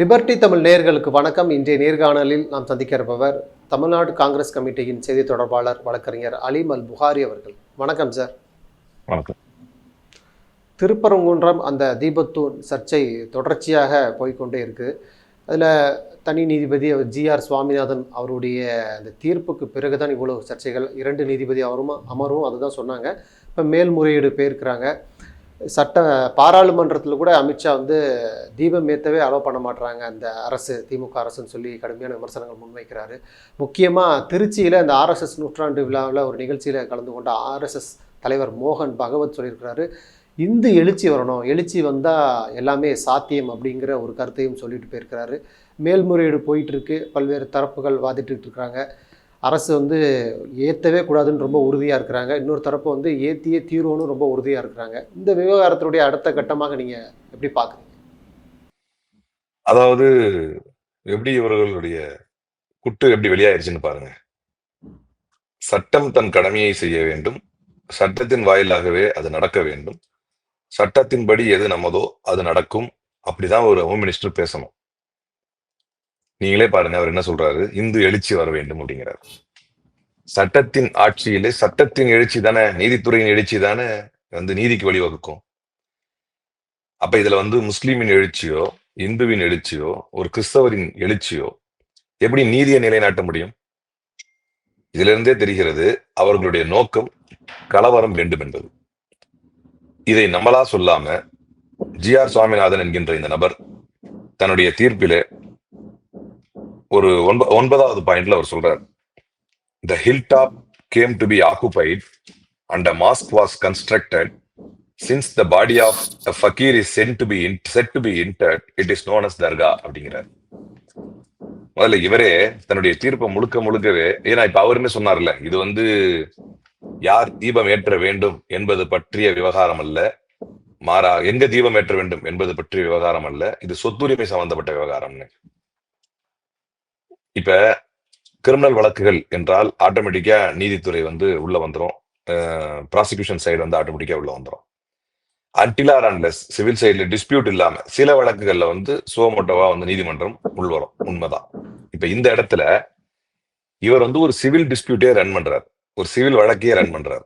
Liberty Tamil நேயர்களுக்கு வணக்கம். இன்றைய நேர்காணலில் நாம் சந்திக்க இருப்பவர் தமிழ்நாடு காங்கிரஸ் கமிட்டியின் செய்தி தொடர்பாளர் வழக்கறிஞர் அலீம் அல் புகாரி அவர்கள். வணக்கம் சார். வணக்கம். திருப்பரங்குன்றம் அந்த தீபத்தூன் சர்ச்சை தொடர்ச்சியாக போய்க்கொண்டே இருக்கு. அதில் தனி நீதிபதி அவர் ஜிஆர் சுவாமிநாதன் அவருடைய அந்த தீர்ப்புக்கு பிறகுதான் இவ்வளவு சர்ச்சைகள் இரண்டு நீதிபதி அவரும் அமரும் அதுதான் சொன்னாங்க. இப்போ மேல்முறையீடு போயிருக்கிறாங்க. சட்ட பாராளுமன்றத்தில் கூட அமித்ஷா வந்து தீபம் ஏற்றவே அலோவ் பண்ண மாட்டுறாங்க அந்த அரசு திமுக அரசுன்னு சொல்லி கடுமையான விமர்சனங்கள் முன்வைக்கிறாரு. முக்கியமாக திருச்சியில் அந்த ஆர்எஸ்எஸ் நூற்றாண்டு விழாவில் ஒரு நிகழ்ச்சியில் கலந்து கொண்ட ஆர்எஸ்எஸ் தலைவர் மோகன் பகவத் சொல்லியிருக்கிறாரு. இந்து எழுச்சி வரணும். எழுச்சி வந்தால் எல்லாமே சாத்தியம் அப்படிங்கிற ஒரு கருத்தையும் சொல்லிட்டு போயிருக்கிறாரு. மேல்முறையீடு போயிட்டுருக்கு பல்வேறு தரப்புகள் வாதிட்டு இருக்கிறாங்க அரசு வந்து ஏற்றவே கூடாதுன்னு ரொம்ப உறுதியாக இருக்கிறாங்க. இன்னொரு தரப்பு வந்து ஏற்றியே தீர்வுன்னு ரொம்ப உறுதியாக இருக்கிறாங்க. இந்த விவகாரத்தினுடைய அடுத்த கட்டமாக நீங்கள் எப்படி பார்க்குறீங்க அதாவது எப்படி இவர்களுடைய குட்டு எப்படி வெளியாயிருச்சுன்னு பாருங்க. சட்டம் தன் கடமையை செய்ய வேண்டும். சட்டத்தின் வாயிலாகவே அது நடக்க வேண்டும். சட்டத்தின்படி எது நம்மதோ அது நடக்கும். அப்படிதான் ஒரு ஹோம் மினிஸ்டர் பேசணும். நீங்களே பாருங்க அவர் என்ன சொல்றாரு? இந்து எழுச்சி வர வேண்டும் அப்படிங்கிறார். சட்டத்தின் ஆட்சியிலே சட்டத்தின் எழுச்சி தானே நீதித்துறையின் எழுச்சி தானே வந்து நீதிக்கு வழிவகுக்கும். அப்ப இதுல வந்து முஸ்லீமின் எழுச்சியோ இந்துவின் எழுச்சியோ ஒரு கிறிஸ்தவரின் எழுச்சியோ எப்படி நீதியை நிலைநாட்ட முடியும்? இதுல இருந்தே தெரிகிறது அவர்களுடைய நோக்கம் கலவரம் வேண்டும் என்பது. இதை நம்மளா சொல்லாம ஜி ஆர் சுவாமிநாதன் என்கின்ற இந்த நபர் தன்னுடைய தீர்ப்பிலே ஒரு ஒன்ப ஒன்பதாவது பாயிண்ட்ல அவர் சொல்றார். The hill top came to be occupied and a mosque was constructed since the body of fakir is said to be set to be interred it is known as dargah அப்படிங்கிறார். முதல்ல இவரே தன்னுடைய தீர்ப்பை முழுக்க முழுக்கவே ஏன்னா இப்ப அவருமே சொன்னார்ல இது வந்து யார் தீபம் ஏற்ற வேண்டும் என்பது பற்றிய விவகாரம் அல்ல. மாறா எங்க தீபம் ஏற்ற வேண்டும் என்பது பற்றிய விவகாரம் அல்ல. இது சொத்துரிமை சம்பந்தப்பட்ட விவகாரம்னு. இப்ப கிரிமினல் வழக்குகள் என்றால் ஆட்டோமேட்டிக்கா நீதித்துறை வந்து உள்ள வந்துரும். ப்ராசிக்யூஷன் சைடு வந்து ஆட்டோமேட்டிக்கா உள்ள வந்துரும். அன்டிலார் அன்லெஸ் சிவில் சைடுல டிஸ்பியூட் இல்லாம சில வழக்குகள்ல வந்து சுவமோட்டோவா வந்து நீதிமன்றம் உள்வரும் உண்மைதான். இப்ப இந்த இடத்துல இவர் வந்து ஒரு சிவில் டிஸ்பியூட்டே ரன் பண்றார். ஒரு சிவில் வழக்கையே ரன் பண்றார்.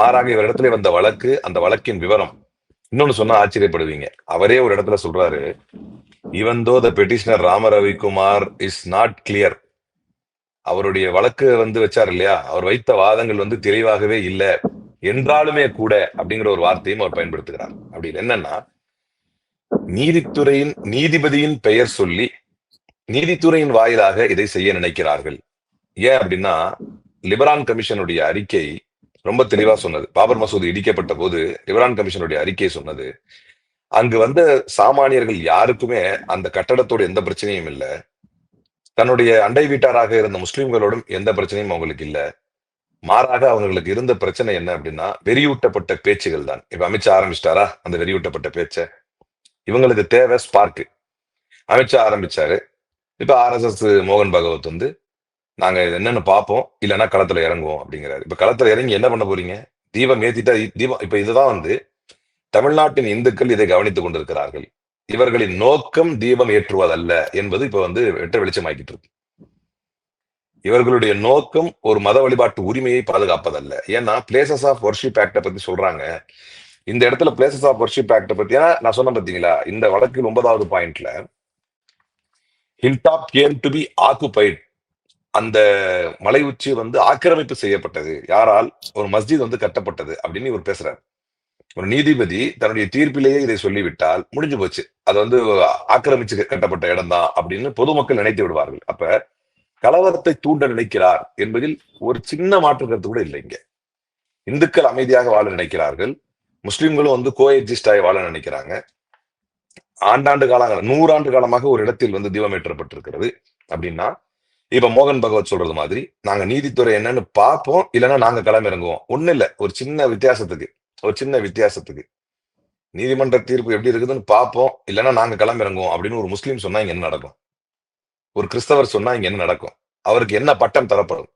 மாறாக இவர் இடத்துல வந்த வழக்கு அந்த வழக்கின் விவரம். இன்னொன்னு சொன்னா ஆச்சரியப்படுவீங்க. அவரே ஒரு இடத்துல சொல்றாரு even though the petitioner Rama Ravikumar is not clear அவருடைய வழக்கு வந்து வச்சார் இல்லையா? அவர் வைத்த வாதங்கள் வந்து தெளிவாகவே இல்லை. என்றாலுமே கூட அப்படிங்கிற ஒரு வார்த்தையும் அவர் பயன்படுத்துகிறார். அப்படி என்னன்னா நீதித்துறையின் நீதிபதியின் பெயர் சொல்லி நீதித்துறையின் வாயிலாக இதை செய்ய நினைக்கிறார்கள். ஏன் அப்படின்னா லிபரான் கமிஷனுடைய அறிக்கை ரொம்ப தெளிவா சொன்னது. பாபர் மசூதி இடிக்கப்பட்ட போது லிபரான் கமிஷனுடைய அறிக்கை சொன்னது அங்கு வந்த சாமானியர்கள் யாருக்குமே அந்த கட்டடத்தோட எந்த பிரச்சனையும் இல்லை. தன்னுடைய அண்டை வீட்டாராக இருந்த முஸ்லிம்களோடும் எந்த பிரச்சனையும் அவங்களுக்கு இல்லை. மாறாக அவங்களுக்கு இருந்த பிரச்சனை என்ன அப்படின்னா வெறியூட்டப்பட்ட பேச்சுகள் தான். இப்ப அமித்ஷா ஆரம்பிச்சிட்டாரா? அந்த வெறியூட்டப்பட்ட பேச்ச. இவங்களுக்கு தேவை ஸ்பார்க்கு அமித்ஷா ஆரம்பிச்சாரு. இப்ப ஆர்எஸ்எஸ் மோகன் பகவத் வந்து நாங்க இது என்னன்னு பார்ப்போம். இல்லைன்னா களத்துல இறங்குவோம் அப்படிங்கிறாரு. இப்ப களத்துல இறங்கி என்ன பண்ண போறீங்க? தீபம் ஏத்திட்டா தீபம் இப்ப இதுதான் வந்து தமிழ்நாட்டின் இந்துக்கள் இதை கவனித்துக் கொண்டிருக்கிறார்கள். இவர்களின் நோக்கம் தீபம் ஏற்றுவதல்ல என்பது இப்ப வந்து வெட்ட வெளிச்சமாக்கிட்டு இருக்கு. இவர்களுடைய நோக்கம் ஒரு மத வழிபாட்டு உரிமையை பாதுகாப்பதல்ல. ஏன்னா பிளேசஸ் ஆஃப் ஒர்ஷிப் ஆக்டை பத்தி சொல்றாங்க. இந்த இடத்துல பிளேசஸ் ஆஃப் ஒர்ஷிப் ஆக்ட பத்தி நான் சொன்னேன் பாத்தீங்களா? இந்த வழக்கில் ஒன்பதாவது பாயிண்ட்ல hilltop came to be occupied அந்த மலை உச்சி வந்து ஆக்கிரமிப்பு செய்யப்பட்டது. யாரால்? ஒரு மஸ்ஜித் வந்து கட்டப்பட்டது அப்படின்னு இவர் பேசுறாரு. ஒரு நீதிபதி தன்னுடைய தீர்ப்பிலேயே இதை சொல்லிவிட்டால் முடிஞ்சு போச்சு. அது வந்து ஆக்கிரமிச்சு கட்டப்பட்ட இடம் தான் அப்படின்னு பொதுமக்கள் நினைத்து விடுவார்கள். அப்ப கலவரத்தை தூண்ட நினைக்கிறார் என்பதில் ஒரு சின்ன மாற்று கருத்து கூட இல்லை இங்க. இந்துக்கள் அமைதியாக வாழ நினைக்கிறார்கள். முஸ்லிம்களும் வந்து கோ ஆகி வாழ நினைக்கிறாங்க. ஆண்டாண்டு காலங்கள் நூறாண்டு காலமாக ஒரு இடத்தில் வந்து தீபம் ஏற்றப்பட்டிருக்கிறது அப்படின்னா இப்ப மோகன் பகவத் சொல்றது மாதிரி நாங்க நீதித்துறை என்னன்னு பார்ப்போம் இல்லைன்னா நாங்க களமிறங்குவோம். ஒண்ணு இல்ல ஒரு சின்ன வித்தியாசத்துக்கு. ஒரு சின்ன வித்தியாசத்துக்கு. நீதிமன்ற தீர்ப்பு எப்படி இருக்குதுன்னு பார்ப்போம் இல்லைன்னா நாங்க களமிறங்குவோம் அப்படின்னு ஒரு முஸ்லீம் சொன்னா இங்க என்ன நடக்கும்? ஒரு கிறிஸ்தவர் சொன்னா இங்க என்ன நடக்கும்? அவருக்கு என்ன பட்டம் தரப்படும்?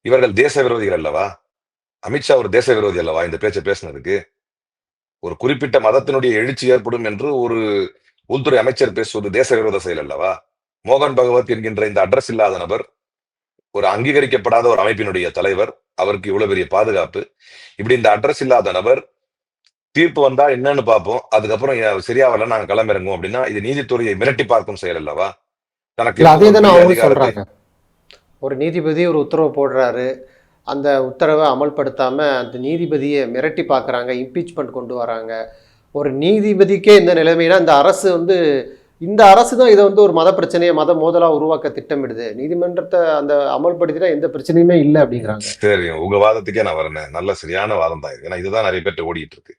இவர்கள் தேச விரோதிகள் அல்லவா? அமித்ஷா ஒரு தேச விரோதி அல்லவா? இந்த பேச்சை பேசுனதுக்கு. ஒரு குறிப்பிட்ட மதத்தினுடைய எழுச்சி ஏற்படும் என்று ஒரு உள்துறை அமைச்சர் பேசுவது தேச விரோத செயல் அல்லவா? மோகன் பகவத் என்கின்ற இந்த அட்ரஸ் இல்லாத நபர் ஒரு அங்கீகரிக்கப்படாத ஒரு அமைப்பினுடைய தலைவர் அவருக்கு இவ்வளவு பெரிய பாதுகாப்பு. இப்படி இந்த அட்ரஸ் இல்லாத நபர் தீர்ப்பு வந்தா என்னன்னு பார்ப்போம். அதுக்கப்புறம் சரியா வரல நாங்க கிளம்பிறங்குவோம். அப்படின்னா இது நீதித்துறையை மிரட்டி பார்க்கும் செயல் அல்லவா? தனக்கு ஒரு நீதிபதி ஒரு உத்தரவு போடுறாரு. அந்த உத்தரவை அமல்படுத்தாம அந்த நீதிபதியை மிரட்டி பார்க்குறாங்க இம்பீச்மெண்ட் கொண்டு வராங்க. ஒரு நீதிபதிக்கே இந்த நிலைமைனா இந்த அரசு வந்து இந்த அரசு தான் இதை வந்து ஒரு மத பிரச்சனையை மத மோதலா உருவாக்க திட்டமிடுது. நீதிமன்றத்தை அந்த அமல்படுத்தினா எந்த பிரச்சனையுமே இல்லை அப்படிங்கிறாங்க. சரி உங்க வாதத்துக்கே நான் வரேன். நல்ல சரியான வாதம் தான் இது. ஏன்னா இதுதான் நிறைய பேர்ட்ட ஓடிட்டு இருக்கு.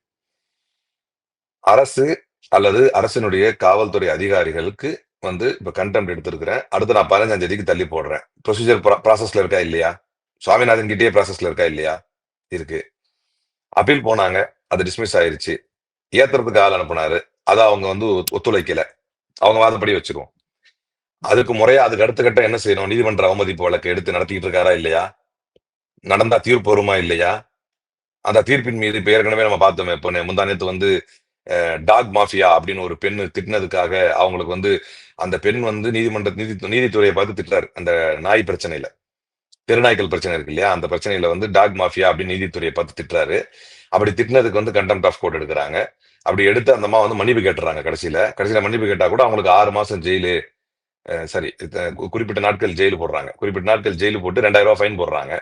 அரசு அல்லது அரசினுடைய காவல்துறை அதிகாரிகளுக்கு வந்து இப்ப கண்டெம்ட் எடுத்திருக்கிறேன். அடுத்து நான் பதினஞ்சாம் தேதிக்கு தள்ளி போடுறேன். ப்ரொசீஜர் ப்ராசஸ்ல இருக்கா இல்லையா? சுவாமிநாதன் கிட்டே ப்ராசஸ்ல இருக்கா இல்லையா? இருக்கு. அப்பீல் போனாங்க. அது டிஸ்மிஸ் ஆயிருச்சு. ஏத்துறதுக்கு ஆள் அனுப்புனாரு. அதை அவங்க வந்து ஒத்து- ஒத்துழைக்கல. அவங்க வாதப்படி வச்சிருவோம். அதுக்கு முறையா அதுக்கு அடுத்த கட்டம் என்ன செய்யணும்? நீதிமன்ற அவமதிப்பு வழக்கு எடுத்து நடத்திட்டு இருக்காரா இல்லையா? நடந்தா தீர்ப்பு வருமா இல்லையா? அந்த தீர்ப்பின் மீது இப்ப ஏற்கனவே நம்ம பார்த்தோமே இப்போ முந்தா நேத்து வந்து டாக் மாஃபியா அப்படின்னு ஒரு பெண் திட்டினதுக்காக அவங்களுக்கு வந்து அந்த பெண் வந்து நீதிமன்ற நீதி நீதித்துறையை பார்த்து திட்டுறாரு அந்த நாய் பிரச்சனையில. தெருநாய்க்கள் பிரச்சனை இருக்கு இல்லையா? அந்த பிரச்சனையில வந்து டாக் மாஃபியா அப்படின்னு நீதித்துறையை பார்த்து திட்டுறாரு. அப்படி திட்டினதுக்கு வந்து கண்டெம்ட் ஆஃப் கோர்ட் எடுக்கிறாங்க. அப்படி எடுத்து அந்த அம்மா வந்து மன்னிப்பு கேட்டுறாங்க கடைசியில. கடைசியில மன்னிப்பு கேட்டா கூட அவங்களுக்கு ஆறு மாசம் ஜெயிலு சரி குறிப்பிட்ட நாட்கள் ஜெயிலு போடுறாங்க. குறிப்பிட்ட நாட்கள் ஜெயிலு போட்டு ரெண்டாயிரம் ரூபாய் ஃபைன் போடுறாங்க.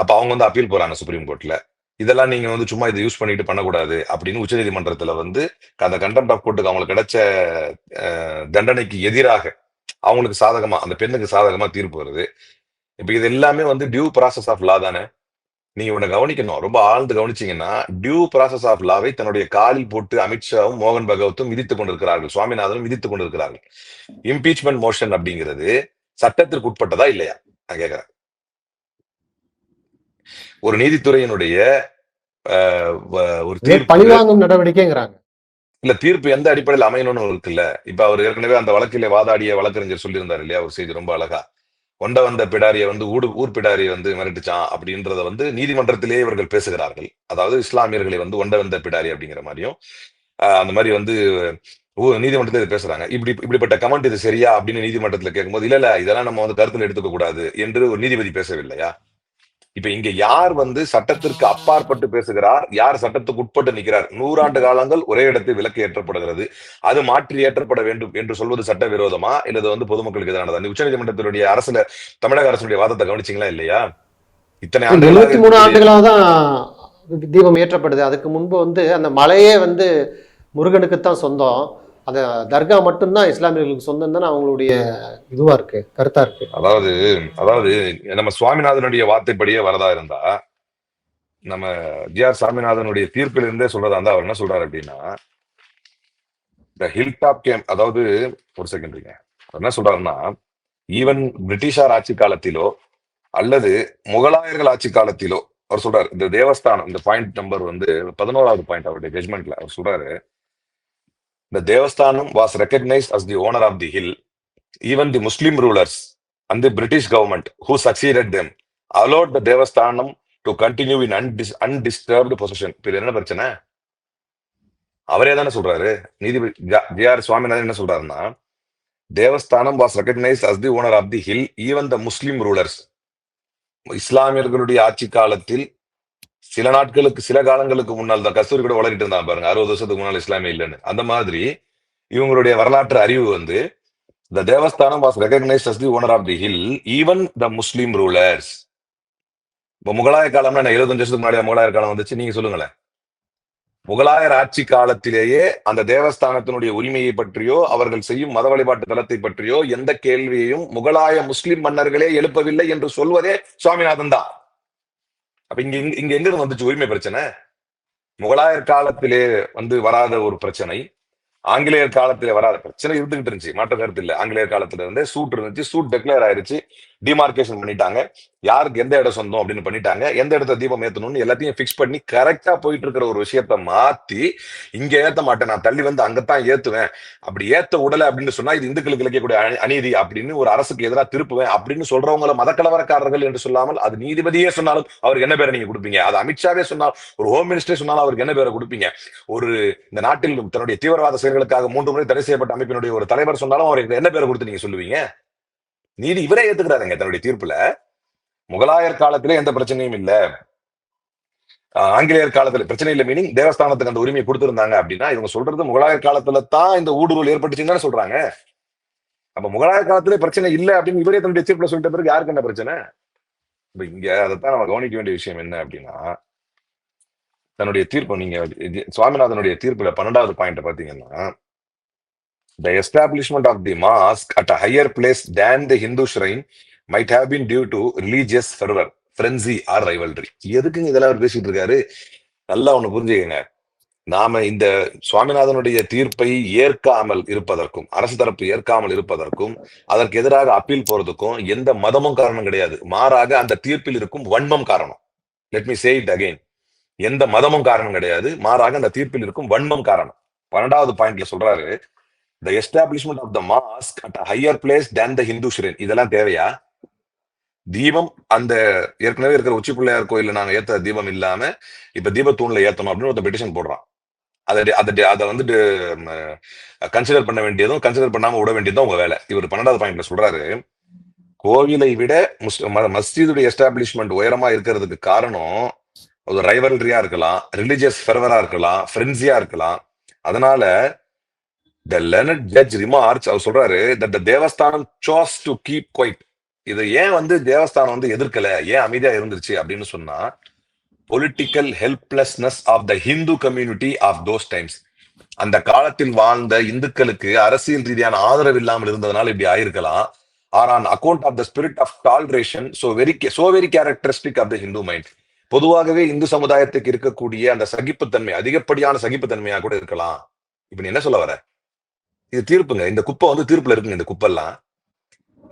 அப்ப அவங்க வந்து அப்பீல் போறாங்க சுப்ரீம் கோர்ட்ல இதெல்லாம் நீங்க வந்து சும்மா இதை யூஸ் பண்ணிட்டு பண்ணக்கூடாது அப்படின்னு உச்சநீதிமன்றத்துல வந்து அந்த கண்டெம்ட் ஆஃப் கோர்ட்டுக்கு அவங்களுக்கு கிடைச்ச தண்டனைக்கு எதிராக அவங்களுக்கு சாதகமா அந்த பெண்ணுக்கு சாதகமா தீர்ப்பு வருது. இப்ப இது எல்லாமே வந்து டியூ ப்ராசஸ் ஆஃப் லா தானே? நீங்க உன்னை கவனிக்கணும். ரொம்ப ஆழ்ந்து கவனிச்சீங்கன்னா டியூ ப்ராசஸ் ஆஃப் லாவை தன்னுடைய காலில் போட்டு அமித்ஷாவும் மோகன் பகவத்தும் விதித்துக் கொண்டிருக்கிறார்கள். சுவாமிநாதனும் விதித்துக் கொண்டிருக்கிறார்கள். இம்பீச்மெண்ட் மோஷன் அப்படிங்கிறது சட்டத்திற்கு உட்பட்டதா இல்லையா? நான் கேக்குறேன். ஒரு நீதித்துறையினுடைய ஒரு பழிவாங்கும் நடவடிக்கைங்கிறாங்க. இல்ல தீர்ப்பு எந்த அடிப்படையில் அமையணும்னு இருக்குல்ல இப்ப அவர் ஏற்கனவே அந்த வழக்கிலே வாதாடிய வழக்கறிஞர் சொல்லியிருந்தார் இல்லையா? ஒரு செய்தி ரொம்ப அழகா. கொண்ட வந்த பிடாரியை வந்து ஊடு ஊர் பிடாரியை வந்து மிரட்டுச்சான் அப்படின்றத வந்து நீதிமன்றத்திலேயே இவர்கள் பேசுகிறார்கள். அதாவது இஸ்லாமியர்களை வந்து ஒண்ட வந்த பிடாரி அப்படிங்கிற மாதிரியும் ஆஹ் அந்த மாதிரி வந்து நீதிமன்றத்தில் இது பேசுறாங்க. இப்படி இப்படிப்பட்ட கமெண்ட் இது சரியா அப்படின்னு நீதிமன்றத்துல கேட்கும்போது இல்ல இல்ல இதெல்லாம் நம்ம வந்து கருத்துல எடுத்துக்க கூடாது என்று ஒரு நீதிபதி பேசவில்லையா? இப்ப இங்க யார் வந்து சட்டத்திற்கு அப்பாற்பட்டு பேசுகிறார் யார் சட்டத்துக்கு உட்பட்டு நிற்கிறார்? நூறாண்டு காலங்கள் ஒரே இடத்தில் விலக்கு ஏற்றப்படுகிறது. அது மாற்றி ஏற்றப்பட வேண்டும் என்று சொல்வது சட்ட விரோதமா இல்லது வந்து பொதுமக்களுக்கு எதிரானதா? அந்த உச்சநீதிமன்றத்தினுடைய அரசுல தமிழக அரசுடைய வாதத்தை கவனிச்சீங்களா இல்லையா? இத்தனை எழுபத்தி மூணு ஆண்டுகளாக தான் தீபம் ஏற்றப்படுது. அதுக்கு முன்பு வந்து அந்த மலையே வந்து முருகனுக்குத்தான் சொந்தம். அந்த தர்கா மட்டும்தான் இஸ்லாமியர்களுக்கு சொந்தம் தான் அவங்களுடைய இதுவா இருக்கு கருத்தா இருக்கு. அதாவது அதாவது நம்ம சுவாமிநாதனுடைய வார்த்தைப்படியே வரதா இருந்தா நம்ம ஜி ஆர் சாமிநாதனுடைய தீர்ப்பிலிருந்தே சொல்றதா இருந்தா அவர் என்ன சொல்றாரு அப்படின்னா இந்த ஹில் டாப் கேம் அதாவது ஒரு செகண்ட் இருங்க. அவர் என்ன சொல்றாருன்னா ஈவன் பிரிட்டிஷார் ஆட்சி காலத்திலோ அல்லது முகலாயர்கள் ஆட்சி காலத்திலோ அவர் சொல்றாரு. இந்த தேவஸ்தானம் இந்த பாயிண்ட் நம்பர் வந்து பதினோராவது பாயிண்ட் அவருடைய ஜட்மெண்ட்ல அவர் சொல்றாரு. இந்த Devasthanam was recognized as the owner of the hill. even the Muslim rulers and the British government who succeeded them allowed the Devasthanam to continue in undis- undisturbed possession. இப்போ இது என்ன பிரச்சனை அவரே தானே சொல்றாரு நீதிபதி ஜி ஆர் சுவாமிநாதன் என்ன சொல்றாருன்னா Devasthanam was recognise as the owner of the hill even the Muslim rulers இஸ்லாமியர்களுடைய ஆட்சி காலத்தில் சில நாட்களுக்கு சில காலங்களுக்கு முன்னால் தான் கஸ்தூரி கூட வளரிட்டு இருந்தாங்க பாருங்க. அறுபது வருஷத்துக்கு முன்னால் இஸ்லாமே இல்லைன்னு. அந்த மாதிரி இவங்களுடைய வரலாற்று அறிவு வந்து the Devasthanam was recognized as the owner of the hill even the Muslim rulers இப்போ முகலாய காலம்னா நான் இருபத்தஞ்சு வருஷத்துக்கு முன்னாடி முகலாயர் காலம் வந்துச்சு? நீங்க சொல்லுங்களேன். முகலாயர் ஆட்சி காலத்திலேயே அந்த தேவஸ்தானத்தினுடைய உரிமையை பற்றியோ அவர்கள் செய்யும் மத வழிபாட்டு தளத்தை பற்றியோ எந்த கேள்வியையும் முகலாய முஸ்லிம் மன்னர்களே எழுப்பவில்லை என்று சொல்வதே சுவாமிநாதன் தான். அப்ப இங்க இங்க- எங்க இருந்து வந்துச்சு உரிமை பிரச்சனை? முகலாயர் காலத்திலே வந்து வராத ஒரு பிரச்சனை. ஆங்கிலேயர் காலத்துல வராத பிரச்சனை இருந்துகிட்டு இருந்துச்சு. மாற்ற கருத்து இல்ல. ஆங்கிலேயர் காலத்துல இருந்தே சூட் இருந்துச்சு. சூட் டெக்ளேர் ஆயிருச்சு. டிமார்கேஷன் பண்ணிட்டாங்க. யாருக்கு எந்த இடம் சொந்தம் அப்படின்னு பண்ணிட்டாங்க. எந்த இடத்த தீபம் ஏத்தணும்னு எல்லாத்தையும் ஃபிக்ஸ் பண்ணி கரெக்டா போயிட்டு இருக்கிற ஒரு விஷயத்த மாத்தி இங்க ஏத்த மாட்டேன். நான் தள்ளி வந்து அங்கத்தான் ஏத்துவேன். அப்படி ஏத்த உடலை அப்படின்னு சொன்னா இது இந்துக்களுக்கு இழைக்கக்கூடிய அநீதி அப்படின்னு ஒரு அரசுக்கு எதிராக திருப்புவேன் அப்படின்னு சொல்றவங்கள மதக்கலவரக்காரர்கள் என்று சொல்லாமல் அது நீதிபதியே சொன்னாலும் அவருக்கு என்ன பேரை நீங்க கொடுப்பீங்க? அது அமித்ஷாவே சொன்னால் ஒரு ஹோம் மினிஸ்டரே சொன்னாலும் அவருக்கு என்ன பேரை கொடுப்பீங்க? ஒரு இந்த நாட்டில் தன்னுடைய தீவிரவாத செயல்களுக்காக மூன்று முறை தடை செய்யப்பட்ட அமைப்பினுடைய ஒரு தலைவர் சொன்னாலும் அவருக்கு என்ன பேரை கொடுத்து நீங்க சொல்லுவீங்க? நீதி இவரே ஏத்துக்கிறாருங்க தன்னுடைய தீர்ப்புல. முகலாயர் காலத்திலே எந்த பிரச்சனையும் இல்ல. ஆங்கிலேயர் காலத்துல பிரச்சனை இல்ல மீனிங் தேவஸ்தானத்துக்கு அந்த உரிமையை கொடுத்திருந்தாங்க அப்படின்னா இவங்க சொல்றது முகலாயர் காலத்துல தான் இந்த ஊடுருவல் ஏற்பட்டுச்சுன்னு சொல்றாங்க. அப்ப முகலாயர் காலத்திலே பிரச்சனை இல்லை அப்படின்னு இவரே தன்னுடைய தீர்ப்புல சொல்லிட்ட பிறகு யாருக்கு என்ன பிரச்சனை? இப்ப இங்க அதைத்தான் நம்ம கவனிக்க வேண்டிய விஷயம் என்ன அப்படின்னா தன்னுடைய தீர்ப்பு நீங்க சுவாமிநாதனுடைய தீர்ப்புல பன்னெண்டாவது பாயிண்ட் பாத்தீங்கன்னா The establishment of the mosque at a higher place than the Hindu shrine might have been due to religious fervor, frenzy or rivalry. எதுக்குங்க இதெல்லாம் அவர் பேசிட்டு இருக்காரு? நல்லா ஒண்ணு புரிஞ்சுக்கங்க. நாம இந்த சுவாமிநாதனுடைய தீர்ப்பை ஏற்காமல் இருப்பதற்கும் அரசு தரப்பு ஏற்காமல் இருப்பதற்கும் அதற்கு எதிராக அப்பீல் போறதுக்கும் எந்த மதமும் காரணம் கிடையாது. மாறாக அந்த தீர்ப்பில் இருக்கும் வன்மம் காரணம். Let me say it again எந்த மதமும் காரணம் கிடையாது. மாறாக அந்த தீர்ப்பில் இருக்கும் வன்மம் காரணம். பன்னெண்டாவது பாயிண்ட்ல சொல்றாரு the establishment of the mosque at higher place than the Hindu shrine இதெல்லாம் தேவையா? தீபம் அந்த ஏற்கனவே இருக்கிற உச்சி பிள்ளையார் கோயில்ல நாங்க ஏத்த தீபம் இல்லாம இப்ப தீபத்தூண்ல ஏத்தணும் அப்படின்னு ஒருத்த பெட்டிஷன் போடுறான். அதை அதை அதை வந்துட்டு கன்சிடர் பண்ண வேண்டியதும் கன்சிடர் பண்ணாம விட வேண்டியதும் உங்க வேலை. இவர் பன்னெண்டாவது பாயிண்ட்ல சொல்றாரு கோவிலை விட முஸ்- ம- மஸ்ஜிதுடைய எஸ்டாப்ளிஷ்மெண்ட் உயரமா இருக்கிறதுக்கு காரணம் ஒரு ரைவல்ரியா இருக்கலாம் ரிலிஜியஸ் ஃபெர்வரா இருக்கலாம் ஃப்ரெண்ட்ஸியா இருக்கலாம். அதனால த லெனட் ஜட்ஜ் ரிமார்க்ஸ் அவர் சொல்றாரு that the Devasthanam chose to keep quiet இது ஏன் வந்து தேவஸ்தானம் வந்து எதிர்க்கல? ஏன் அமைதியா இருந்துச்சு அப்படின்னு சொன்னா political helplessness of the Hindu community of those times அந்த காலத்தில் வாழ்ந்த இந்துக்களுக்கு அரசியல் ரீதியான ஆதரவு இல்லாமல் இருந்ததுனால இப்படி ஆயிருக்கலாம். Or on account of the spirit of toleration so very so very characteristic of the Hindu mind பொதுவாகவே இந்து சமுதாயத்துக்கு இருக்கக்கூடிய அந்த சகிப்புத்தன்மை அதிகப்படியான சகிப்புத்தன்மையா கூட இருக்கலாம். இப்ப நீ என்ன சொல்ல வர? இது தீர்ப்புங்க. இந்த குப்பை வந்து தீர்ப்புல இருக்குங்க இந்த குப்பெல்லாம்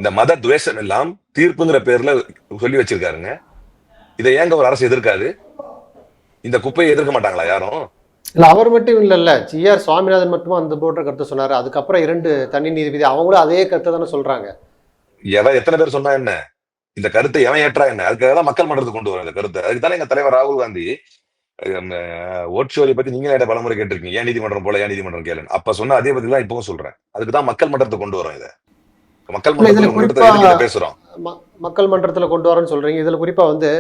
இந்த மத துவேஷம் எல்லாம் தீர்ப்புங்கிற பேர்ல சொல்லி வச்சிருக்காருங்க. இதை ஏங்க ஒரு அரசு எதிர்க்காது? இந்த குப்பையை எதிர்க்க மாட்டாங்களா யாரும்? இல்ல அவர் மட்டும் இல்லைல்ல. ஜிஆர் சுவாமிநாதன் மட்டும் அந்த போன்ற கருத்தை சொன்னாரு. அதுக்கப்புறம் இரண்டு தனி நீதிபதி அவங்களும் அதே கருத்தை தானே சொல்றாங்க. எவன் எத்தனை பேர் சொன்னா என்ன? இந்த கருத்தை எவன் ஏற்றா என்ன? அதுக்காக தான் மக்கள் மன்றத்துக்கு கொண்டு வரும் இந்த கருத்தை. அதுக்கு தானே எங்க தலைவர் ராகுல் காந்தி ஓட்சோரியை பத்தி நீங்க என்ன பலமுறை கேட்டிருக்கீங்க. ஏன் நீதிமன்றம் போல ஏன் நீதிமன்றம் கேளுன்னு அப்ப சொன்ன அதே பத்தி தான் இப்பவும் சொல்றேன். அதுக்கு தான் மக்கள் மன்றத்துக்கு கொண்டு வரோம் இதை. மக்கள் மன்றத்துல பேசுறோம்? மக்கள் மன்றத்தில் கொண்டு வரேன்னு சொல்றீங்க. இதுல குறிப்பா வந்து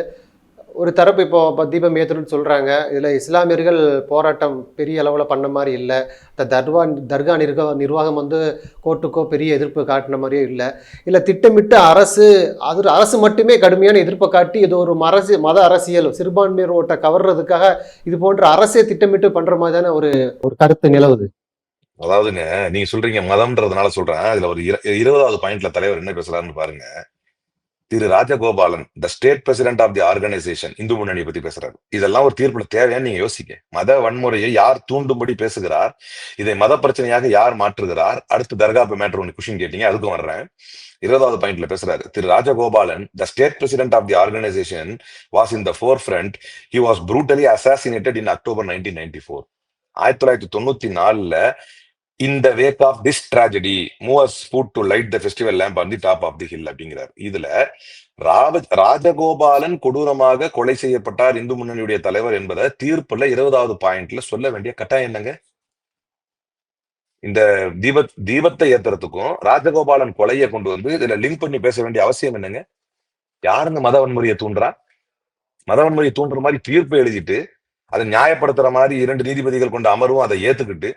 ஒரு தரப்பு இப்போ இப்போ தீபம் ஏற்றணும்னு சொல்கிறாங்க இதில் இஸ்லாமியர்கள் போராட்டம் பெரிய அளவில் பண்ண மாதிரி இல்லை. இந்த தர்வா தர்கா நிர்வா நிர்வாகம் வந்து கோர்ட்டுக்கோ பெரிய எதிர்ப்பு காட்டின மாதிரியே இல்லை. இல்லை திட்டமிட்டு அரசு அது அரசு மட்டுமே கடுமையான எதிர்ப்பை காட்டி இது ஒரு அரசு மத அரசியல் சிறுபான்மையர் ஓட்டை கவர்றதுக்காக இது போன்ற அரசே திட்டமிட்டு பண்ணுற மாதிரி தானே ஒரு ஒரு கருத்து நிலவுது. அதாவதுங்க நீங்க சொல்றீங்க மதம்ன்றதுனால சொல்றேன். இதுல ஒரு இருபதாவது பாயிண்ட்ல தலைவர் என்ன பேசுறாருன்னு பாருங்க. Thiru Rajagopalan the state president of the organisation Hindu Munnani பத்தி பேசுறாரு. இதெல்லாம் ஒரு தீர்ப்புல தேவையான்னு நீங்க யோசிக்க மத வன்முறையை யார் தூண்டும்படி பேசுகிறார்? இதை மத பிரச்சனையாக யார் மாற்றுகிறார்? அடுத்து தர்கா மேட்ரு ஒன்று கொஷின் கேட்டீங்க அதுக்கும் வர்றேன். இருபதாவது பாயிண்ட்ல பேசுறாரு. Thiru Rajagopalan the state president of the organisation was in the forefront he was brutally assassinated in October nineteen ninety four ஆயிரத்தி தொள்ளாயிரத்தி தொண்ணூத்தி நாலுல இந்த wake of this tragedy movers put to light the festival lamp on the top of the hill அப்படிங்கிறார். இதுல ராவ ராஜகோபாலன் கொடூரமாக கொலை செய்யப்பட்டார் இந்து முன்னணியுடைய தலைவர் என்பதை தீர்ப்புல இருபதாவது பாயிண்ட்ல சொல்ல வேண்டிய கட்டாயம் என்னங்க? இந்த தீப தீபத்தை ஏத்துறதுக்கும் ராஜகோபாலன் கொலையை கொண்டு வந்து இதுல லிங்க் பண்ணி பேச வேண்டிய அவசியம் என்னங்க? யாருங்க மத வன்முறையை தூண்டுறா? மத வன்முறையை தூண்டுற மாதிரி தீர்ப்பு எழுதிட்டு அதை நியாயப்படுத்துற மாதிரி இரண்டு நீதிபதிகள் கொண்ட அமர்வும் அதை ஏத்துக்கிட்டு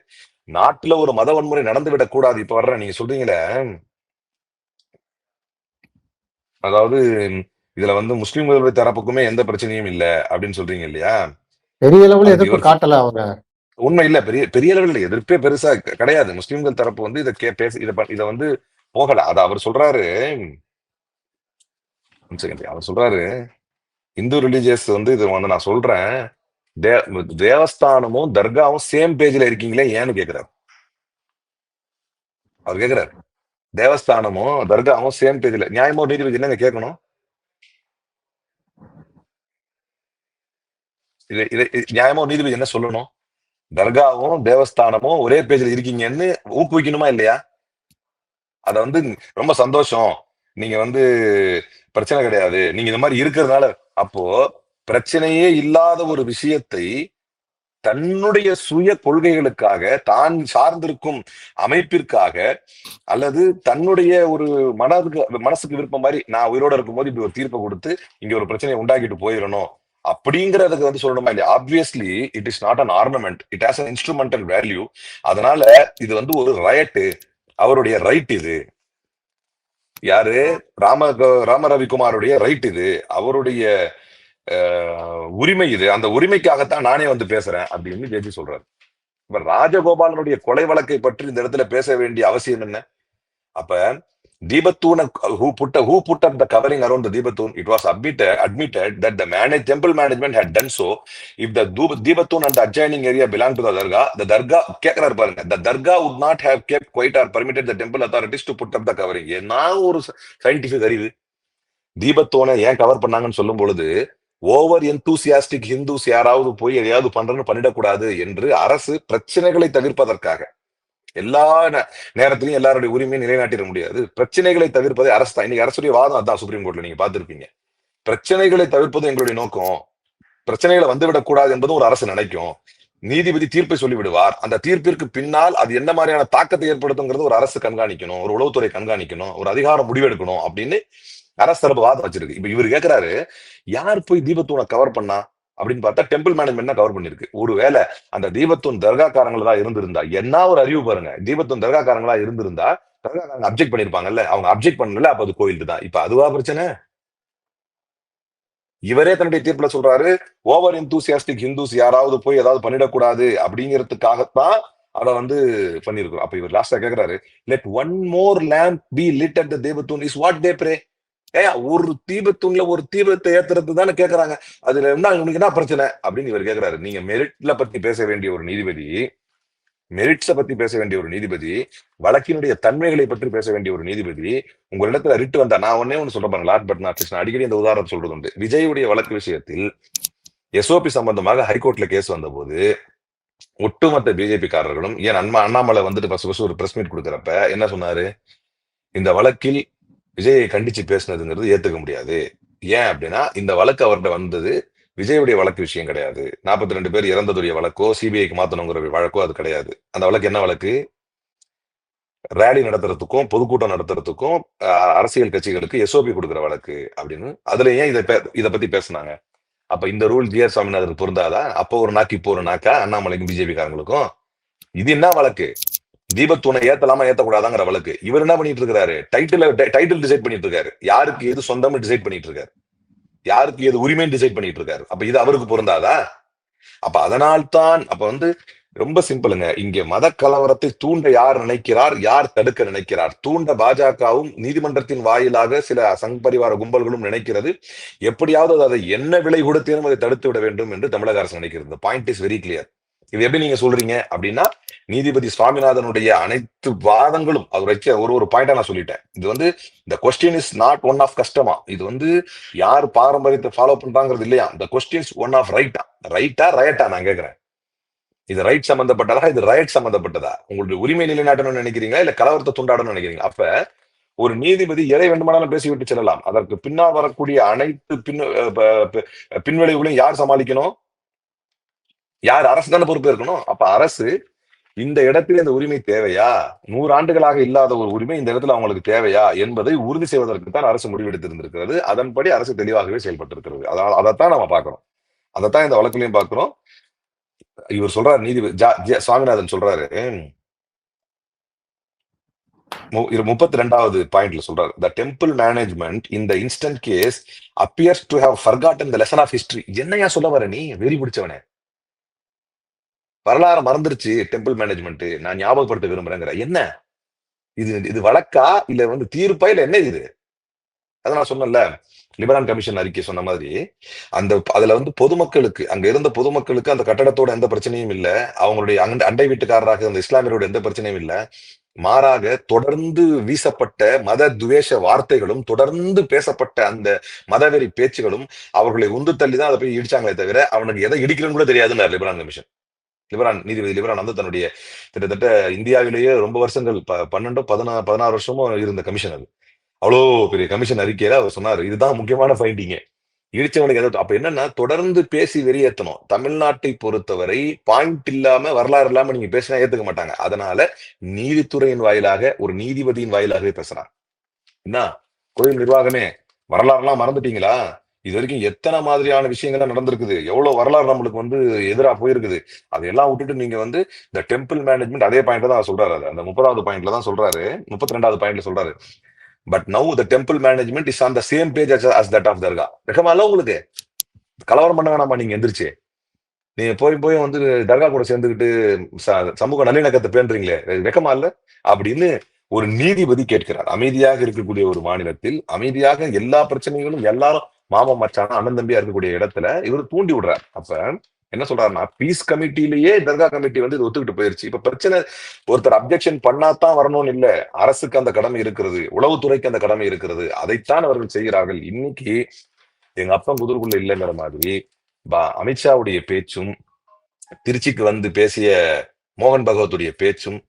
நாட்டுல ஒரு மத வன்முறை நடந்து விடக் கூடாது. இப்ப வர்ற நீங்க சொல்றீங்களே? அதாவது இதுல வந்து முஸ்லிம்களுடைய தரப்புக்குமே எந்த பிரச்சனையும் இல்ல அப்படின்னு சொல்றீங்க இல்லையா? பெரிய அளவுல எதிர்ப்பு காட்டல அவங்க. உண்மை இல்ல. பெரிய பெரிய அளவில் எதிர்ப்பே பெருசா கிடையாது. முஸ்லிம்கள் தரப்பு வந்து இதை பேச இதை இதை வந்து போகல. அது அவர் சொல்றாரு. அவர் சொல்றாரு. இந்து ரிலீஜியஸ் வந்து இது வந்து நான் சொல்றேன். தே தேவஸ்தானமும் தர்காவும் சேம் பேஜ்ல இருக்கீங்களே ஏன்னு கேக்குறாரு. அவர் கேக்குறாரு. தேவஸ்தானமும் தர்காவும் சேம் பேஜ்ல நியாயமா நீதி நீதிபதி என்னங்க கேட்கணும்? இது இது இது நியாயமா நீதிபதி என்ன சொல்லணும்? தர்காவும் தேவஸ்தானமும் ஒரே பேஜ்ல இருக்கீங்கன்னு ஊக்குவிக்கணுமா இல்லையா? அத வந்து ரொம்ப சந்தோஷம். நீங்க வந்து பிரச்சனை கிடையாது. நீங்க இந்த மாதிரி இருக்கிறதுனால அப்போ பிரச்சனையே இல்லாத ஒரு விஷயத்தை தன்னுடைய சுய கொள்கைகளுக்காக தான் சார்ந்திருக்கும் அமைப்பிற்காக அல்லது தன்னுடைய ஒரு மனதுக்கு மனசுக்கு விருப்பம் மாதிரி நான் உயிரோட இருக்கும்போது இப்படி ஒரு தீர்ப்பை கொடுத்து இங்க ஒரு பிரச்சனையை உண்டாக்கிட்டு போயிடணும் அப்படிங்கறதுக்கு வந்து சொல்லணுமா இல்லையா? Obviously it is not an ornament it has an instrumental value அதனால இது வந்து ஒரு ரயட்டு அவருடைய ரைட் இது. யாரு? ராம ராம ரவிக்குமாருடைய ரைட் இது. அவருடைய உரிமை இது அந்த உரிமைக்காகத்தான் நானே வந்து பேசுறேன் அப்படின்னு ஜேபி சொல்றாரு இப்ப ராஜகோபாலனுடைய கொலை வழக்கை பற்றி இந்த இடத்துல பேச வேண்டிய அவசியம் என்ன அப்ப தீபத்தூன who put who put up covering around the deepathoon it was admitted admitted that the manage temple management had done so if the deepathoon and adjoining area belong to the dargah the dargah கேட்கிறாரு பாருங்க the dargah would not have kept quiet or permitted the temple authorities to put up the covering என்ன ஒரு scientific அறிவு தீபத்தூனை ஏன் cover பண்ணாங்கன்னு சொல்லும் பொழுது over enthusiastic Hindus யாராவது போய் எதையாவது பண்றேன்னு பண்ணிடக்கூடாது என்று அரசு பிரச்சனைகளை தவிர்ப்பதற்காக. எல்லா நேரத்திலையும் எல்லாருடைய உரிமையை நிலைநாட்டிட முடியாது. பிரச்சனைகளை தவிர்ப்பதே அரசு தான். இன்னைக்கு அரசுடைய வாதம் அதான் சுப்ரீம் கோர்ட்ல நீங்க பார்த்திருப்பீங்க. பிரச்சனைகளை தவிர்ப்பது எங்களுடைய நோக்கம். பிரச்சனைகளை வந்துவிடக்கூடாது என்பதும் ஒரு அரசு நினைக்கும். நீதிபதி தீர்ப்பை சொல்லிவிடுவார். அந்த தீர்ப்பிற்கு பின்னால் அது என்ன மாதிரியான தாக்கத்தை ஏற்படுத்துங்கிறது ஒரு அரசு கண்காணிக்கணும். ஒரு உளவுத்துறை கண்காணிக்கணும். ஒரு அதிகாரம் முடிவெடுக்கணும் அப்படின்னு அரசு தரப்பு வாதம் வச்சிருக்கு. இப்ப இவர் கேக்குறாரு யார் போய் தீபத்தூனை கவர் பண்ணா? அப்படின்னு பார்த்தா டெம்பிள் மேனேஜ்மெண்ட் கவர் பண்ணிருக்கு? ஒருவேளை அந்த தீபத்தூன் தர்காக்காரங்களா தான் இருந்திருந்தா என்ன ஒரு அறிவு பாருங்க. தீபத்தூன் தர்காக்காரங்களா இருந்திருந்தா தர்காக்காரங்க அப்ஜெக்ட் பண்ணிருப்பாங்கல்ல. அவங்க அப்ஜெக்ட் பண்ணல அப்ப அது கோயில் தான். இப்ப அதுவா பிரச்சனை? இவரே தன்னுடைய தீர்ப்புல சொல்றாரு ஓவர் enthusiastic ஹிந்துஸ் யாராவது போய் ஏதாவது பண்ணிடக்கூடாது. அப்படிங்கிறதுக்காகத்தான் அதை வந்து பண்ணிருக்கோம் அப்ப இவர் லாஸ்டா கேக்குறாரு let one more lamp be lit at the deepathoon is what they pray ஏய் ஒரு தீபத்துள்ள ஒரு தீபத்தை ஏத்துறது தானே கேக்குறாங்க. அதுல என்ன உங்களுக்கு என்ன பிரச்சனை? அப்படின்னு இவர் கேக்குறாரு. நீங்க மெரிட்ல பத்தி பேச வேண்டிய ஒரு நீதிபதி மெரிட்ஸ பத்தி பேச வேண்டிய ஒரு நீதிபதி வழக்கினுடைய தன்மைகளை பற்றி பேச வேண்டிய ஒரு நீதிபதி உங்களிடத்துல ரிட்டு வந்தா நான் ஒன்னே ஒண்ணு சொல்ல பாருங்க லார்ட் பட்னா கிருஷ்ணன் அடிக்கடி இந்த உதாரணம் சொல்றது உண்டு. விஜயுடைய வழக்கு விஷயத்தில் எஸ்ஓபி சம்பந்தமாக ஹைகோர்ட்ல கேஸ் வந்தபோது ஒட்டுமொத்த பிஜேபி காரர்களும் ஏன் அண்ணா அண்ணாமலை வந்துட்டு பசு பசு ஒரு பிரஸ் மீட் கொடுக்குறப்ப என்ன சொன்னாரு? இந்த வழக்கில் விஜயை கண்டிச்சு பேசுனதுங்கிறது ஏத்துக்க முடியாது. ஏன் அப்படின்னா இந்த வழக்கு அவர்கிட்ட வந்தது விஜயுடைய வழக்கு விஷயம் கிடையாது. நாற்பத்தி ரெண்டு பேர் இறந்ததுடைய வழக்கோ சிபிஐக்கு மாத்தணுங்கிற வழக்கோ அது கிடையாது. அந்த வழக்கு என்ன வழக்கு? ரேலி நடத்துறதுக்கும் பொதுக்கூட்டம் நடத்துறதுக்கும் அரசியல் கட்சிகளுக்கு எஸ்ஓபி கொடுக்குற வழக்கு அப்படின்னு. அதுல ஏன் இதை பே- இதை பத்தி பேசுனாங்க? அப்ப இந்த ரூல் ஜிஆர் சாமிநாதன் பொருந்தாதான் அப்போ ஒரு நாக்கு போற நாக்கா? அண்ணாமலைக்கும் பிஜேபி காரங்களுக்கும். இது என்ன வழக்கு? தீபத்துணை ஏத்தலாமா ஏத்தக்கூடாதாங்கிற வழக்கு. இவர் என்ன பண்ணிட்டு இருக்காரு டைட்டில் டைட்டில் டிசைட் பண்ணிட்டு இருக்காரு யாருக்கு எது சொந்தம்னு டிசைட் பண்ணிட்டு இருக்காரு யாருக்கு எது உரிமைன்னு டிசைட் பண்ணிட்டு இருக்காரு அப்ப இது அவருக்கு பொருந்தாதா? அப்ப அதனால்தான் அப்ப வந்து ரொம்ப சிம்பிளுங்க. இங்க மத கலவரத்தை தூண்ட யார் நினைக்கிறார்? யார் தடுக்க நினைக்கிறார்? தூண்ட பாஜகவும் நீதிமன்றத்தின் வாயிலாக சில சங் பரிவார கும்பல்களும் நினைக்கிறது. எப்படியாவது அதை என்ன விலை கொடுத்தேனும் அதை தடுத்து விட வேண்டும் என்று தமிழக அரசு நினைக்கிறது. பாயிண்ட் இஸ் வெரி கிளியர் இது எப்படி நீங்க சொல்றீங்க அப்படின்னா நீதிபதி சுவாமிநாதனுடைய அனைத்து வாதங்களும் அவர் வச்ச ஒரு ஒரு பாயிண்டா நான் சொல்லிட்டேன். இது வந்து இந்த question is not one of கஷ்டமா இது வந்து யார் பாரம்பரியத்தை ஃபாலோ பண்றாங்கிறது இல்லையா? இந்த கொஸ்டின்ஸ் ஒன் ஆஃப் ரைட்டா ரைட்டா ரயட்டா நான் கேட்கிறேன். இது ரைட் சம்பந்தப்பட்டதா? இது ரைட் சம்பந்தப்பட்டதா? உங்களுடைய உரிமை நிலைநாட்டணும்னு நினைக்கிறீங்களா? இல்ல கலவரத்தை துண்டாடணும்னு நினைக்கிறீங்க அப்ப ஒரு நீதிபதி எதை வேண்டுமானாலும் பேசிவிட்டு செல்லலாம். அதற்கு பின்னால் வரக்கூடிய அனைத்து பின் பின்விளைவுகளையும் யார் சமாளிக்கணும்? யார் அரசு தானே பொறுப்பு இருக்கணும்? அப்ப அரசு இந்த இடத்தில் இந்த உரிமை தேவையா? நூறு ஆண்டுகளாக இல்லாத ஒரு உரிமை இந்த இடத்துல அவங்களுக்கு தேவையா? என்பதை உறுதி செய்வதற்கு தான் அரசு முடிவெடுத்திருந்திருக்கிறது. அதன்படி அரசு தெளிவாகவே செயல்பட்டிருக்கிறது. அதான் அதைத்தான் நம்ம பார்க்கிறோம் அதைத்தான் இந்த வழக்குலையும் பார்க்கிறோம். இவர் சொல்றாரு நீதிபதி ஜா- ஜே- சுவாமிநாதன் சொல்றாரு. மு- முப்பத்தி ரெண்டாவது பாயிண்ட்ல சொல்றாரு. The temple management in the instant case appears to have forgotten the lesson of history என்னையா சொல்ல வர நீ? வெறி பிடிச்சவனே. வரலாறு மறந்துருச்சு டெம்பிள் மேனேஜ்மெண்ட் நான் ஞாபகப்படுத்த விரும்புறேங்கிற. என்ன? இது இது வழக்கா? இல்ல வந்து தீர்ப்பா? இல்ல என்ன இது? அதான் நான் சொன்னேன்ல. லிபரான் கமிஷன் அறிக்கை சொன்ன மாதிரி அந்த அதுல வந்து பொதுமக்களுக்கு அங்க இருந்த பொதுமக்களுக்கு அந்த கட்டடத்தோட எந்த பிரச்சனையும் இல்ல. அவங்களுடைய அண்டை வீட்டுக்காரராக அந்த இஸ்லாமியரோட எந்த பிரச்சனையும் இல்ல. மாறாக தொடர்ந்து வீசப்பட்ட மத துவேஷ வார்த்தைகளும் தொடர்ந்து பேசப்பட்ட அந்த மதவெறி பேச்சுகளும் அவர்களை உந்து தள்ளி தான் அதை போய் இடிச்சாங்களே தவிர அவனுக்கு எதை இடிக்கணும்னு கூட தெரியாதுன்னு லிபரான் கமிஷன். லிபரான் நீதிபதி லிபரான் வந்து தன்னுடைய கிட்டத்தட்ட இந்தியாவிலேயே ரொம்ப வருஷங்கள் ப- பன்னெண்டோ பதினா பதினாறு வருஷமும் இருந்த கமிஷன் அது. அவ்வளோ பெரிய கமிஷன் அறிக்கையில அவர் சொன்னாரு. இதுதான் முக்கியமான ஃபைண்டிங்க இடிச்சவனுக்கு எதாவது அப்ப என்னன்னா தொடர்ந்து பேசி வெறியேத்தணும் தமிழ்நாட்டை பொறுத்தவரை பாயிண்ட் இல்லாம வரலாறு இல்லாம நீங்க பேசினா ஏத்துக்க மாட்டாங்க. அதனால நீதித்துறையின் வாயிலாக ஒரு நீதிபதியின் வாயிலாகவே பேசுறான் என்ன? கோயில் நிர்வாகமே வரலாறுலாம் மறந்துட்டீங்களா? இது வரைக்கும் எத்தனை மாதிரியான விஷயங்கள்லாம் நடந்திருக்குது? எவ்வளவு வரலாறு நம்மளுக்கு வந்து எதிரா போயிருக்குது? அதையெல்லாம் விட்டுட்டு நீங்க வந்து இந்த டெம்பிள் மேனேஜ்மெண்ட் அதே பாயிண்ட்ல தான் சொல்றாரு அது அந்த முப்பதாவது பாயிண்ட்ல தான் சொல்றாரு. முப்பத்தி ரெண்டாவது பாயிண்ட்ல சொல்றாரு but now the temple management is on the same page as that of dargah வெக்கமால உங்களுக்கு? கலவரம் பண்ண வேணாமா நீங்க எந்திரிச்சு. நீங்க போய் போய் வந்து தர்கா கூட சேர்ந்துக்கிட்டு சமூக நல்லிணக்கத்தை பேன்றீங்களே வெக்கமா இல்ல? அப்படின்னு ஒரு நீதிபதி கேட்கிறார். அமைதியாக இருக்கக்கூடிய ஒரு மாநிலத்தில் அமைதியாக எல்லா பிரச்சனைகளும் எல்லாரும் மாமன் மச்சான அண்ணன் தம்பியா இருக்கக்கூடிய இடத்துல இவர் தூண்டி விடுறார். அப்ப என்ன சொல்றாருன்னா பீஸ் கமிட்டிலேயே தர்கா கமிட்டி வந்து இது ஒத்துக்கிட்டு போயிருச்சு. இப்ப பிரச்சனை ஒருத்தர் அப்ஜெக்ஷன் பண்ணாதான் வரணும்னு இல்ல. அரசுக்கு அந்த கடமை இருக்கிறது உளவுத்துறைக்கு அந்த கடமை இருக்கிறது. அதைத்தான் அவர்கள் செய்கிறார்கள். இன்னைக்கு எங்க அப்பா குதிர்குள்ள இல்லைங்கிற மாதிரி பா- அமித்ஷாவுடைய பேச்சும் திருச்சிக்கு வந்து பேசிய மோகன் பகவத்துடைய பேச்சும்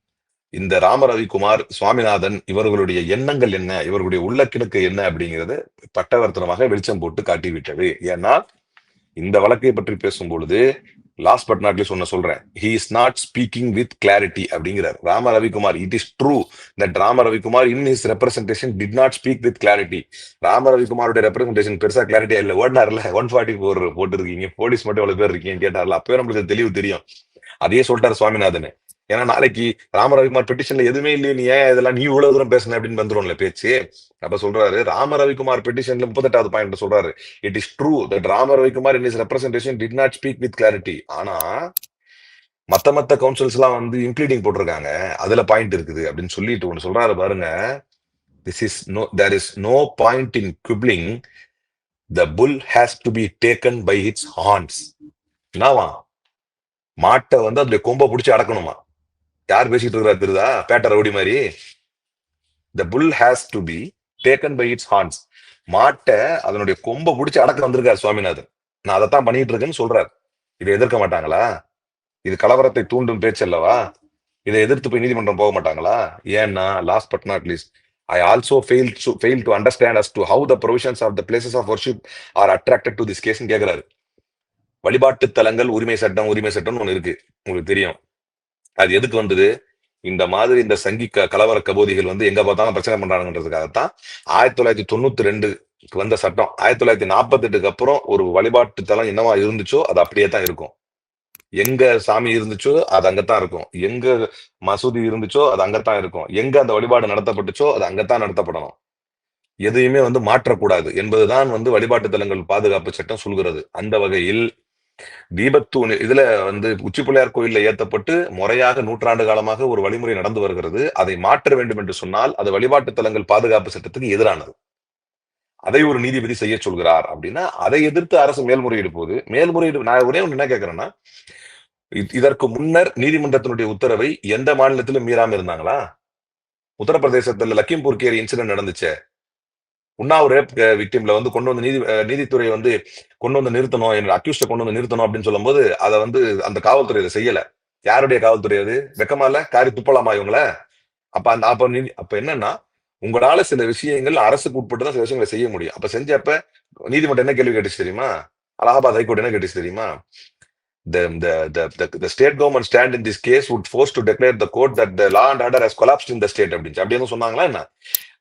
இந்த ராம ரவிக்குமார் சுவாமிநாதன் இவர்களுடைய எண்ணங்கள் என்ன? இவர்களுடைய உள்ளக்கிணக்கு என்ன அப்படிங்கிறது பட்டவர்த்தனமாக வெளிச்சம் போட்டு காட்டிவிட்டது. ஏன்னா இந்த வழக்கை பற்றி பேசும் பொழுது லாஸ்ட் பட் நாட்லி சொன்ன சொல்றேன். He is not speaking with clarity அப்படிங்கிறார். Rama Ravikumar it is true that Rama Ravikumar in his representation did not speak with clarity Rama ரவிக்குமாருடைய representation பெருசா கிளாரிட்டியா இல்ல. ஓடினார்ல ஒன் ஃபார்ட்டி ஃபோர் போட்டுருக்கீங்க. போலீஸ் மட்டும் எவ்வளவு பேர் இருக்கீங்க கேட்டார்ல. அப்பவே நம்மளுக்கு தெளிவு தெரியும். அதையே சொல்லிட்டாரு சுவாமிநாதன். ஏன்னா நாளைக்கு ராமரவிக்குமார் பெட்டிஷன்ல எதுவுமே இல்லையே நீ ஏன் இதெல்லாம் நீ இவ்வளவு தூரம் பேசுன அப்படின்னு வந்துரும்ல பேச்சு. அப்ப சொல்றாரு ராம ரவிக்குமார் பெட்டிஷன்ல முப்பத்தெட்டாவது பாயிண்ட் சொல்றாரு. It is true that Rama Ravikumar in his representation did not speak with clarity ஆனா மத்த மத்த கவுன்சில்ஸ் எல்லாம் வந்து இன்க்ளூடிங் போட்டிருக்காங்க. அதுல பாயிண்ட் இருக்குது அப்படின்னு சொல்லிட்டு ஒண்ணு சொல்றாரு பாருங்க. This is no there is no point in quibbling the bull has to be taken by its horns என்னவா? மாட்டை வந்து அதுல கொம்ப பிடிச்சி அடக்கணுமா? யார் பேசிட்டு இருக்கிறா திருதா பேட்ட ரவுடி மாதிரி. The bull has to be taken by its horns மாட்டை அதனுடைய கொம்ப பிடிச்சி அடக்க வந்திருக்காரு சுவாமிநாதன். நான் அதைத்தான் பண்ணிட்டு இருக்கேன்னு சொல்றாரு. இதை எதிர்க்க மாட்டாங்களா? இது கலவரத்தை தூண்டும் பேச்சு அல்லவா? இதை எதிர்த்து போய் நீதிமன்றம் போக மாட்டாங்களா? ஏன்னா last but not least I also fail to fail to understand as to how the provisions of the places of worship are attracted to this case கேட்கிறாரு வழிபாட்டு தலங்கள் உரிமை சட்டம் உரிமை சட்டம்னு ஒன்று இருக்கு. உங்களுக்கு தெரியும். அது எதுக்கு வந்தது? இந்த மாதிரி இந்த சங்கி க- கலவர கபோதிகள் வந்து எங்க பார்த்தாலும் பிரச்சனை பண்றாங்கன்றதுக்காகத்தான் ஆயிரத்தி தொள்ளாயிரத்தி தொண்ணூத்தி ரெண்டுக்கு வந்த சட்டம். ஆயிரத்தி தொள்ளாயிரத்தி நாற்பத்தி எட்டுக்கு அப்புறம் ஒரு வழிபாட்டு தலம் என்னவா இருந்துச்சோ அது அப்படியே தான் இருக்கும். எங்க சாமி இருந்துச்சோ அது அங்கத்தான் இருக்கும். எங்க மசூதி இருந்துச்சோ அது அங்கத்தான் இருக்கும். எங்க அந்த வழிபாடு நடத்தப்பட்டுச்சோ அது அங்கத்தான் நடத்தப்படணும். எதையுமே வந்து மாற்றக்கூடாது. என்பதுதான் வந்து வழிபாட்டு தலங்கள் பாதுகாப்பு சட்டம் சொல்கிறது. அந்த வகையில் தீபத்தூண் இதுல வந்து உச்சி பிள்ளையார் கோயில்ல ஏத்தப்பட்டு முறையாக நூற்றாண்டு காலமாக ஒரு வழிமுறை நடந்து வருகிறது. அதை மாற்ற வேண்டும் என்று சொன்னால் அது வழிபாட்டு தலங்கள் பாதுகாப்பு சட்டத்துக்கு எதிரானது. அதை ஒரு நீதிபதி செய்ய சொல்கிறார் அப்படின்னா அதை எதிர்த்து அரசு மேல்முறையீடு போகுது மேல்முறையீடு நான் ஒரே ஒன்று என்ன கேட்கறேன்னா இதற்கு முன்னர் நீதிமன்றத்தினுடைய உத்தரவை எந்த மாநிலத்திலும் மீறாம இருந்தாங்களா? உத்தரப்பிரதேசத்துல லக்கிம்பூர் கேரி இன்சிடென்ட் நடந்துச்சே. உண்ணாவ் ரேப் விக்டிம்ல வந்து கொண்டு வந்து நீதி நீதித்துறை வந்து கொண்டு வந்து நிறுத்தணும் என்னோட அக்யூஸ்ட கொண்டு வந்து நிறுத்தணும் அப்படின்னு சொல்லும்போது அதை வந்து அந்த காவல்துறை இதை செய்யல. யாருடைய காவல்துறை அது? வெக்கமா இல்ல? காரி துப்பலாமா இவங்கள? அப்ப அந்த அப்ப நீ அப்ப என்னன்னா உங்களால சில விஷயங்கள் அரசுக்கு உட்பட்டு தான் சில விஷயங்களை செய்ய முடியும். அப்ப செஞ்சப்ப நீதிமன்றம் என்ன கேள்வி கேட்டுச்சு தெரியுமா? அலகாபாத் ஹைகோர்ட் என்ன கேட்டுச்சு தெரியுமா? The the the the, the state government stand in this case would force to declare the court that the law and order has collapsed in the state அப்படின்னு அப்படின்னு சொன்னாங்களா என்ன?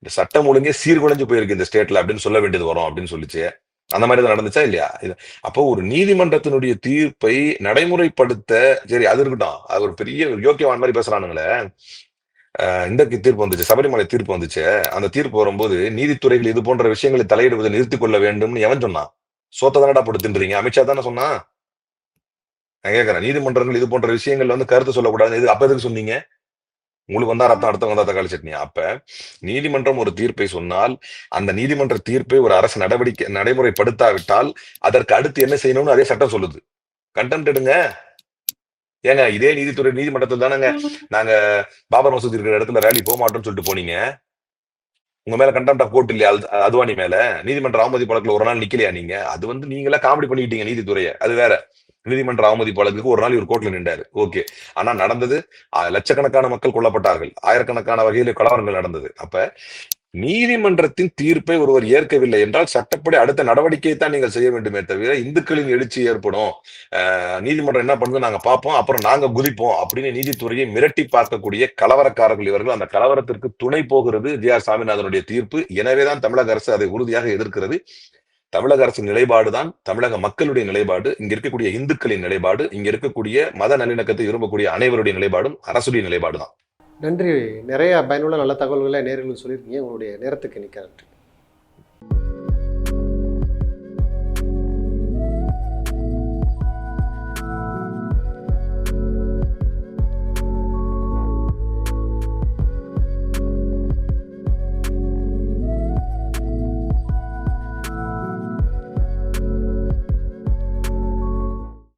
இந்த சட்டம் ஒழுங்கே சீர்குலைஞ்சு போயிருக்கு இந்த ஸ்டேட்ல அப்படின்னு சொல்ல வேண்டியது வரும் அப்படின்னு சொல்லிச்சு. அந்த மாதிரி தான் நடந்துச்சா இல்லையா? இது அப்போ ஒரு நீதிமன்றத்தினுடைய தீர்ப்பை நடைமுறைப்படுத்த சரி அது இருக்கட்டும். அது ஒரு பெரிய யோக்கியவான் மாதிரி பேசுறானுங்களே. இந்த தீர்ப்பு வந்துச்சு சபரிமலை தீர்ப்பு வந்துச்சு. அந்த தீர்ப்பு வரும்போது நீதித்துறைகள் இது போன்ற விஷயங்களை தலையிடுவதை நிறுத்திக் கொள்ள வேண்டும்னு எவன் சொன்னான்? சோத்த தானடா போட்டு அமித்ஷா தானே சொன்னா? நான் கேட்கறேன் நீதிமன்றங்கள் இது போன்ற விஷயங்கள்ல வந்து கருத்து சொல்லக்கூடாது இது அப்ப எதுக்கு சொன்னீங்க? உங்களுக்கு வந்தா ரத்தம் அடுத்தவங்க வந்தா தக்காளி சட்னி அப்ப நீதிமன்றம் ஒரு தீர்ப்பை சொன்னால் அந்த நீதிமன்ற தீர்ப்பை ஒரு அரசு நடவடிக்கை நடைமுறைப்படுத்தாவிட்டால் அதற்கு அடுத்து என்ன செய்யணும்னு அதே சட்டம் சொல்லுது. கண்டென்ட் எடுங்க. ஏங்க இதே நீதித்துறை நீதிமன்றத்தில் தானேங்க நாங்க பாபர் மசூதி இருக்கிற இடத்துல ரேலி போக மாட்டோம்னு சொல்லிட்டு போனீங்க. உங்க மேல கண்டெம்ட் ஆஃப் கோர்ட் இல்லையா அல்- மேல? நீதிமன்ற அவமதி பழக்கில் ஒரு நாள் நிக்கலையா நீங்க? அது வந்து நீங்களா காமெடி பண்ணிக்கிட்டீங்க நீதித்துறையை. அது வேற. நீதிமன்ற அவமதி வழக்குக்கு ஒரு நாள் இவர் கோர்ட்ல நின்றாரு. ஓகே ஆனா நடந்தது லட்சக்கணக்கான மக்கள் கொல்லப்பட்டார்கள். ஆயிரக்கணக்கான வகையில கலவரங்கள் நடந்தது. அப்ப நீதிமன்றத்தின் தீர்ப்பை ஒருவர் ஏற்கவில்லை என்றால் சட்டப்படி அடுத்த நடவடிக்கையை தான் நீங்கள் செய்ய வேண்டுமே தவிர இந்துக்களின் எழுச்சி ஏற்படும். நீதிமன்றம் என்ன பண்ணுது? நாங்க பார்ப்போம் அப்புறம் நாங்க குதிப்போம் அப்படின்னு நீதித்துறையை மிரட்டி பார்க்கக்கூடிய கலவரக்காரர்கள் இவர்கள். அந்த கலவரத்திற்கு துணை போகிறது ஜி ஆர் சாமிநாதனுடைய தீர்ப்பு. எனவேதான் தமிழக அரசு அதை உறுதியாக எதிர்க்கிறது. தமிழக அரசின் நிலைப்பாடுதான் தமிழக மக்களுடைய நிலைப்பாடு இங்க இருக்கக்கூடிய இந்துக்களின் நிலைப்பாடு இங்க இருக்கக்கூடிய மத நல்லிணக்கத்தை விரும்பக்கூடிய அனைவருடைய நிலைப்பாடும் அரசுடைய நிலைப்பாடு தான் நன்றி. நிறைய பயனுள்ள நல்ல தகவல்களை நேர்களுக்கு சொல்லியிருக்கீங்க. உங்களுடைய நேரத்துக்கு நிற்க நன்றி.